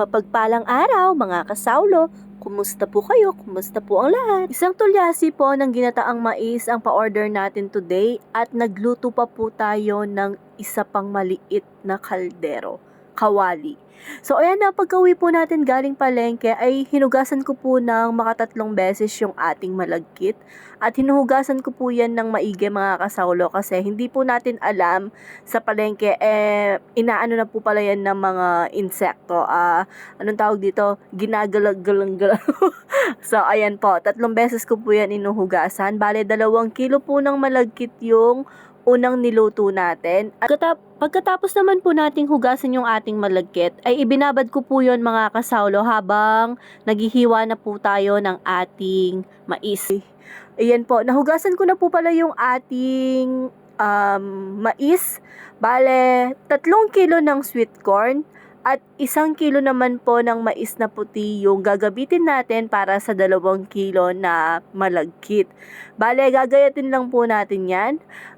Mapagpalang araw mga kasawlo, kumusta po kayo? Kumusta po ang lahat? Isang tulyasi po ng ginataang mais ang pa-order natin today at nagluto pa po tayo ng isa pang maliit na kaldero, kawali. So ayan na, pagkawi po natin galing palengke ay hinugasan ko po ng makatatlong beses yung ating malagkit. At hinuhugasan ko po yan ng maigi mga kasawlo kasi hindi po natin alam sa palengke eh inaano na po pala yan ng mga insekto. Ah anong tawag dito? Ginagalag-galang so ayan po tatlong beses ko po yan inuhugasan. Bale dalawang kilo po ng malagkit yung unang niluto natin. At katap- pagkatapos naman po nating hugasan yung ating malagkit ay ibinabad ko po yon mga kasawlo habang naghihiwa na po tayo ng ating mais. Ayan po, nahugasan ko na po pala yung ating um, mais. Bale, tatlong kilo ng sweet corn at isang kilo naman po ng mais na puti yung gagabitin natin para sa dalawang kilo na malagkit. Bale, gagayatin lang po natin yan.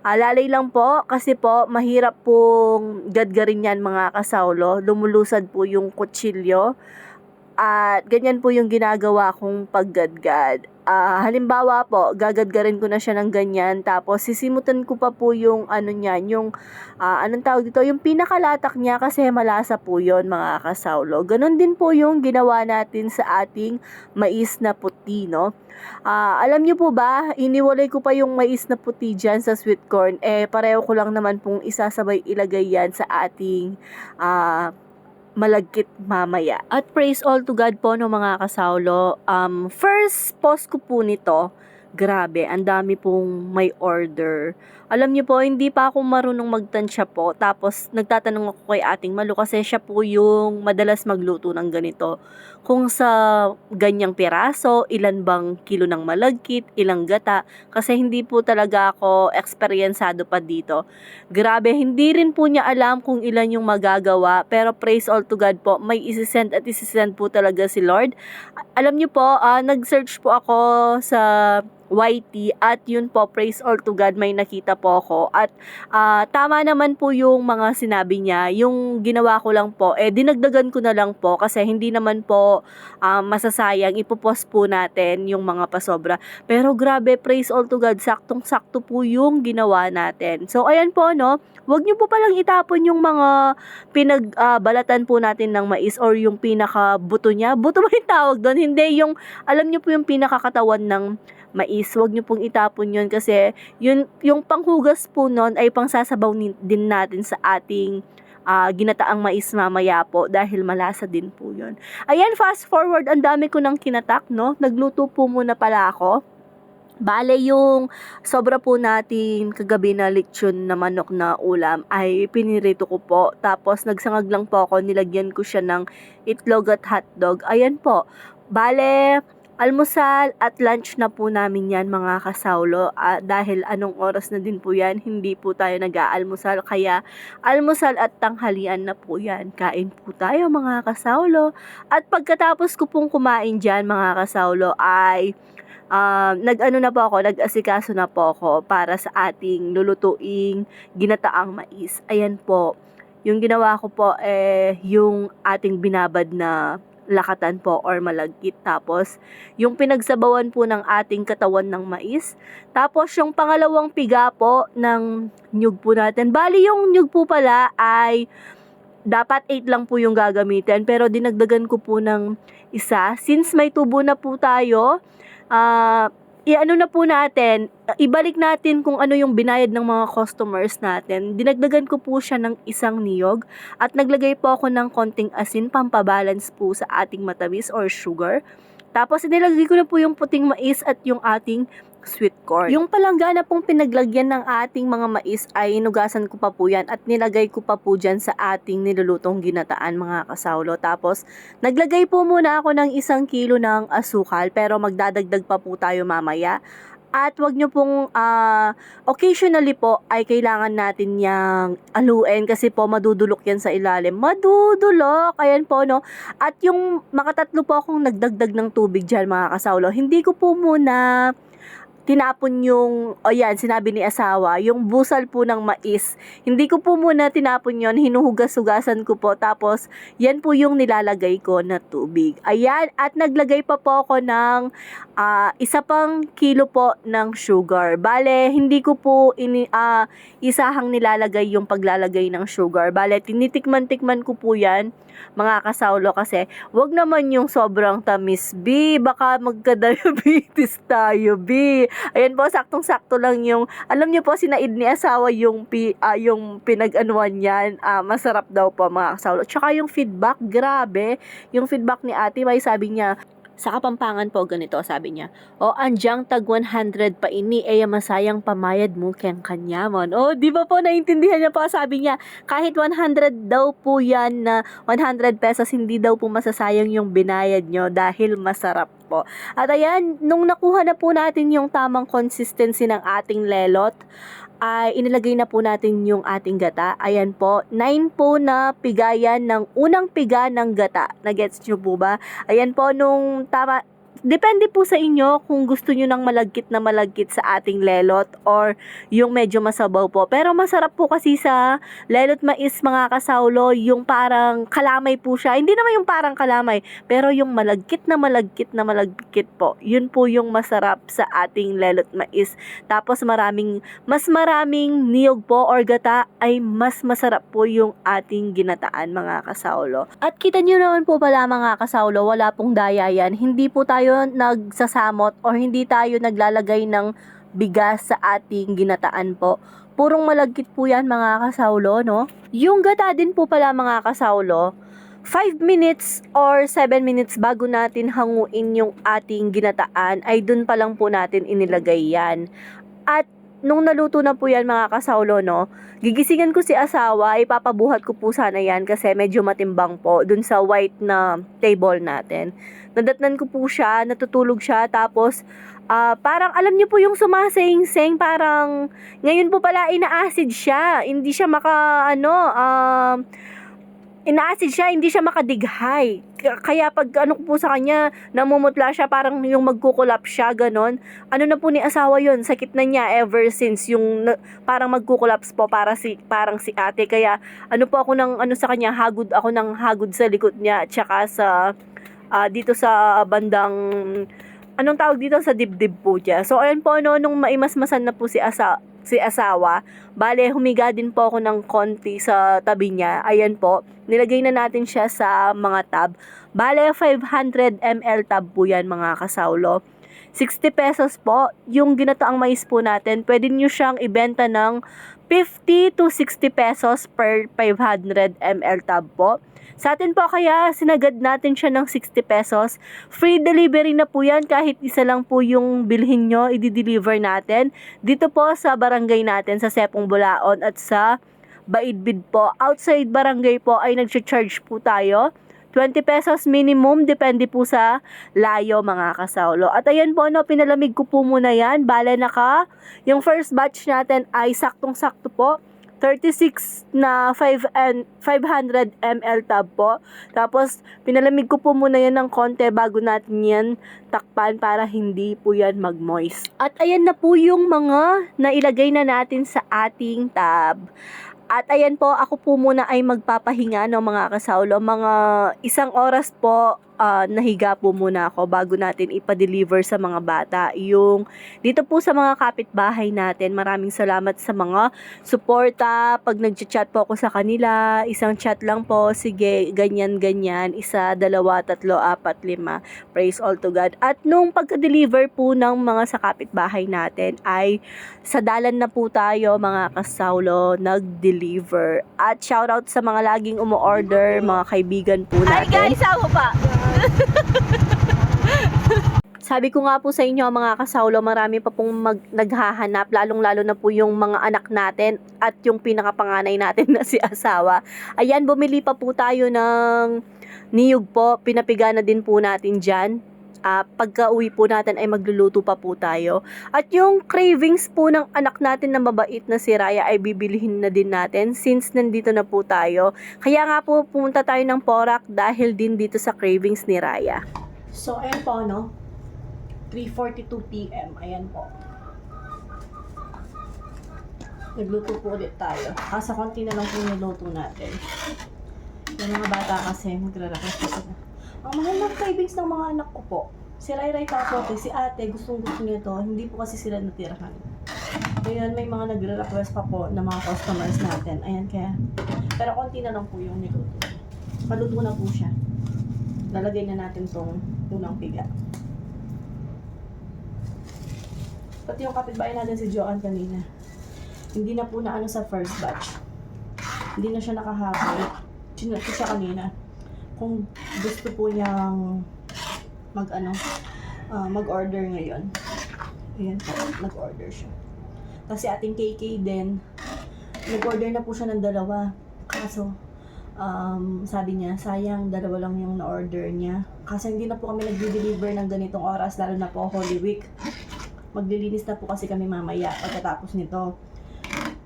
Alalay lang po kasi po mahirap pong gadgarin yan mga kasawlo. Lumulusad po yung kutsilyo. At ganyan po yung ginagawa kong paggadgad. Ah, halimbawa po, gagadgarin ko na siya ng ganyan, tapos sisimutan ko pa po yung ano niyan, yung ah, anong tawag dito, yung pinakalatak niya kasi malasa po yon mga kasawlo. Ganon din po yung ginawa natin sa ating mais na puti, no? Ah, alam niyo po ba, iniwalay ko pa yung mais na puti dyan sa sweet corn, eh pareho ko lang naman pong isasabay ilagay yan sa ating ah, malagkit mamaya. At praise all to God po no mga kasawlo. Um, first post ko po nito, grabe, ang dami pong may order. Alam niyo po, hindi pa ako marunong magtansya po. Tapos, nagtatanong ako kay ating Malu kasi siya po yung madalas magluto ng ganito. Kung sa ganyang piraso, ilan bang kilo ng malagkit, ilang gata. Kasi hindi po talaga ako eksperyensado pa dito. Grabe, hindi rin po niya alam kung ilan yung magagawa. Pero praise all to God po, may isisend at isisend po talaga si Lord. Alam niyo po, ah, nag-search po ako sa YT at yun po, praise all to God, may nakita po ako. At ah, tama naman po yung mga sinabi niya. Yung ginawa ko lang po, eh dinagdagan ko na lang po kasi hindi naman po ah, masasayang. Ipopost po natin yung mga pasobra. Pero grabe, praise all to God, saktong-sakto po yung ginawa natin. So ayan po, no? Huwag niyo po palang itapon yung mga pinagbalatan po natin ng mais or yung pinaka-buto niya. Buto ba yung tawag doon? Hindi, yung, alam niyo po yung pinakakatawan ng mais. Huwag niyo pong itapon yun kasi yun, yung panghugas po nun ay pangsasabaw din natin sa ating ah, ginataang mais mamaya po dahil malasa din po yun. Ayan, fast forward, ang dami ko ng kinatak, no? Nagluto po muna pala ako. Bale, yung sobra po natin kagabi na lechon na manok na ulam ay pinirito ko po. Tapos nagsangag lang po ako, nilagyan ko siya ng itlog at hotdog. Ayan po. Bale, almusal at lunch na po namin yan mga kasawlo. Ah, dahil anong oras na din po yan, hindi po tayo nag-aalmusal. Kaya almusal at tanghalian na po yan. Kain po tayo mga kasawlo. At pagkatapos ko pong kumain dyan mga kasawlo ay um, nag-ano na po ako, nag-asikaso na po ako para sa ating lulutuing ginataang mais. Ayan po. Yung ginawa ko po eh yung ating binabad na lakatan po or malagkit. Tapos, yung pinagsabawan po ng ating katawan ng mais. Tapos, yung pangalawang piga po ng nyug po natin. Bali, yung nyug po pala ay dapat 8 lang po yung gagamitin. Pero dinagdagan ko po ng isa. Since may tubo na po tayo, ah i-ano na po natin, ibalik natin kung ano yung binayad ng mga customers natin. Dinagdagan ko po siya ng isang niyog at naglagay po ako ng konting asin pampabalance po sa ating matamis or sugar. Tapos inilagay ko na po yung puting mais at yung ating sweet corn. Yung palanggana pong pinaglagyan ng ating mga mais ay inugasan ko pa po yan at nilagay ko pa po dyan sa ating nilulutong ginataan mga kasawlo. Tapos naglagay po muna ako ng isang kilo ng asukal pero magdadagdag pa po tayo mamaya. At wag nyo pong ah, occasionally po ay kailangan natin yang aluin kasi po madudulok yan sa ilalim. Madudulok! Ayan po no. At yung makatatlo po akong nagdagdag ng tubig dyan mga kasawlo. Hindi ko po muna tinapon yung, o yan, sinabi ni asawa, yung busal po ng mais. Hindi ko po muna tinapon yon hinuhugas-hugasan ko po. Tapos, yan po yung nilalagay ko na tubig. Ayan, at naglagay pa po ako ng ah, isa pang kilo po ng sugar. Bale, hindi ko po ini, ah, isahang nilalagay yung paglalagay ng sugar. Bale, tinitikman-tikman ko po yan, mga kasaulo, kasi wag naman yung sobrang tamis, B. Baka magka-diabetes tayo, B. Ayan po, saktong-sakto lang yung, alam niyo po, sinaid ni asawa yung, pi, ah, yung pinag-anuan yan. Ah, masarap daw po, mga kasaulo. Tsaka yung feedback, grabe. Yung feedback ni ate, may sabi niya, sa Kapampangan po ganito, sabi niya. O anjang tag 100 pa ini, eh masayang pamayad mo keng kanyamon. O, di ba po naintindihan niya po, sabi niya, kahit 100 daw po yan na 100 pesos, hindi daw po masasayang yung binayad nyo dahil masarap po. At ayan, nung nakuha na po natin yung tamang consistency ng ating lelot, ay inilagay na po natin yung ating gata. Ayan po, 9 po na pigayan ng unang piga ng gata. Nagets nyo po ba? Ayan po, nung tama, depende po sa inyo kung gusto nyo ng malagkit na malagkit sa ating lelot or yung medyo masabaw po. Pero masarap po kasi sa lelot mais mga kasaulo, yung parang kalamay po siya. Hindi naman yung parang kalamay, pero yung malagkit na malagkit na malagkit po. Yun po yung masarap sa ating lelot mais. Tapos maraming, mas maraming niyog po or gata ay mas masarap po yung ating ginataan mga kasaulo. At kita nyo naman po pala mga kasaulo, wala pong daya yan. Hindi po tayo nagsasamot or hindi tayo naglalagay ng bigas sa ating ginataan po. Purong malagkit po yan mga kasaulo, no? Yung gata din po pala mga kasaulo, 5 minutes or 7 minutes bago natin hanguin yung ating ginataan ay dun pa lang po natin inilagay yan. At nung naluto na po yan mga kasaulo, no, gigisingan ko si asawa, ipapabuhat ko po sana yan kasi medyo matimbang po dun sa white na table natin. Nadatnan ko po siya, natutulog siya, tapos ah, parang alam niyo po yung sumasing-sing, parang ngayon po pala ina-acid siya, hindi siya maka, ano, um, ina-acid siya, hindi siya makadighay. Kaya pag ano po sa kanya, namumutla siya, parang yung magkukulap siya, ganon. Ano na po ni asawa yon sakit na niya ever since yung na- parang magkukulaps po para si, parang si ate. Kaya ano po ako ng ano sa kanya, hagod ako ng hagod sa likod niya, at saka sa, ah, dito sa bandang, anong tawag dito sa dibdib po niya. So ayun po, no, nung maimasmasan na po si asa, si asawa, bale humiga din po ako ng konti sa tabi niya. Ayan po, nilagay na natin siya sa mga tab. Bale 500 ml tab po yan mga kasaulo. 60 pesos po, yung ginataang mais po natin, pwede nyo siyang ibenta ng 50 to 60 pesos per 500 ml tab po. Sa atin po kaya sinagad natin siya ng 60 pesos. Free delivery na po yan kahit isa lang po yung bilhin nyo, i-deliver natin. Dito po sa barangay natin sa Sepong Bulaon at sa Baidbid po. Outside barangay po ay nag-charge po tayo. 20 pesos minimum, depende po sa layo mga kasaulo. At ayan po, no, pinalamig ko po muna yan. Bale naka, yung first batch natin ay saktong-sakto po. 36 na 5 and 500 ml tab po. Tapos, pinalamig ko po muna yan ng konti bago natin yan takpan para hindi po yan mag-moist. At ayan na po yung mga nailagay na natin sa ating tab. At ayan po, ako po muna ay magpapahinga no mga kasaulo. Mga isang oras po ah, nahiga po muna ako bago natin ipa-deliver sa mga bata. Yung dito po sa mga kapitbahay natin, maraming salamat sa mga suporta. Pag nag-chat po ako sa kanila, isang chat lang po, sige, ganyan, ganyan. Isa, dalawa, tatlo, apat, lima. Praise all to God. At nung pagka-deliver po ng mga sa kapitbahay natin ay sa dalan na po tayo mga kasaulo nag-deliver. At shoutout sa mga laging umu-order, mga kaibigan po natin. ako pa! Sabi ko nga po sa inyo mga kasaulo, marami pa pong mag, naghahanap, lalong-lalo na po yung mga anak natin at yung pinakapanganay natin na si asawa. Ayan, bumili pa po tayo ng niyog po, pinapiga na din po natin dyan. Ah, pagka uwi po natin ay magluluto pa po tayo. At yung cravings po ng anak natin na mabait na si Raya ay bibilihin na din natin since nandito na po tayo. Kaya nga po pumunta tayo ng Porak dahil din dito sa cravings ni Raya. So, ayan po, no? 3.42 p.m. Ayan po. Nagluto po ulit tayo. Kasa konti na lang po yung luto natin. Yung mga bata kasi magra-request po sila. Ang mahal ng cravings ng mga anak ko po. Si Rai Tapote, si ate, gustong gusto niya to. Hindi po kasi sila natirahan. Ngayon, may mga nagre-request pa po ng mga customers natin. Ayan, kaya. Pero konti na lang po yung niluto. Paluto na po siya. Lalagay na natin tong unang piga. Pati yung kapitbahay natin si Joanne kanina. Hindi na po na ano sa first batch. Hindi na siya nakahabol. Chinat ko siya kanina. Kung gusto po niyang mag ano, ah, mag-order ngayon. Ayan po, nag-order siya. Kasi ating KK din, nag-order na po siya ng dalawa. Kaso, um, sabi niya, sayang, dalawa lang yung na-order niya. Kasi hindi na po kami nag-deliver ng ganitong oras, lalo na po Holy Week. Maglilinis na po kasi kami mamaya pagkatapos nito.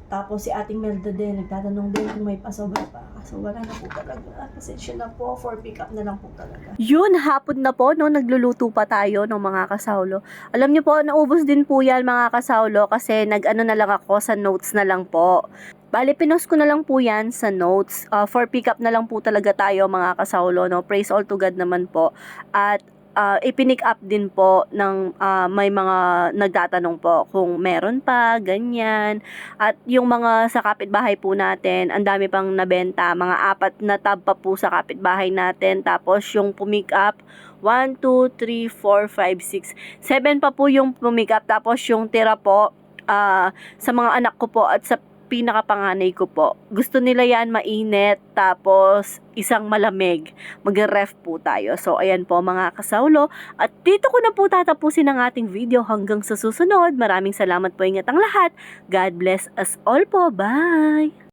Tapos si ating Melda din, nagtatanong din kung may pasobra pa. Kaso wala na po talaga. Pasensya na po, for pick up na lang po talaga. Yun, hapon na po, no, nagluluto pa tayo ng mga kasaulo. Alam niyo po, naubos din po yan mga kasaulo kasi nag-ano na lang ako sa notes na lang po. Bali, pinost ko na lang po yan sa notes. Uh, for pick up na lang po talaga tayo mga kasaulo, no? Praise all to God naman po. At uh, ipinick up din po ng uh, may mga nagtatanong po kung meron pa, ganyan. At yung mga sa kapitbahay po natin, ang dami pang nabenta, mga apat na tab pa po sa kapitbahay natin. Tapos yung pumick up, 1, 2, 3, 4, 5, 6, 7 pa po yung pumick up. Tapos yung tira po, ah, sa mga anak ko po at sa pinakapanganay ko po. Gusto nila yan mainit, tapos isang malamig. Mag-ref po tayo. So, ayan po mga kasaulo. At dito ko na po tatapusin ang ating video hanggang sa susunod. Maraming salamat po ingat ang lahat. God bless us all po. Bye!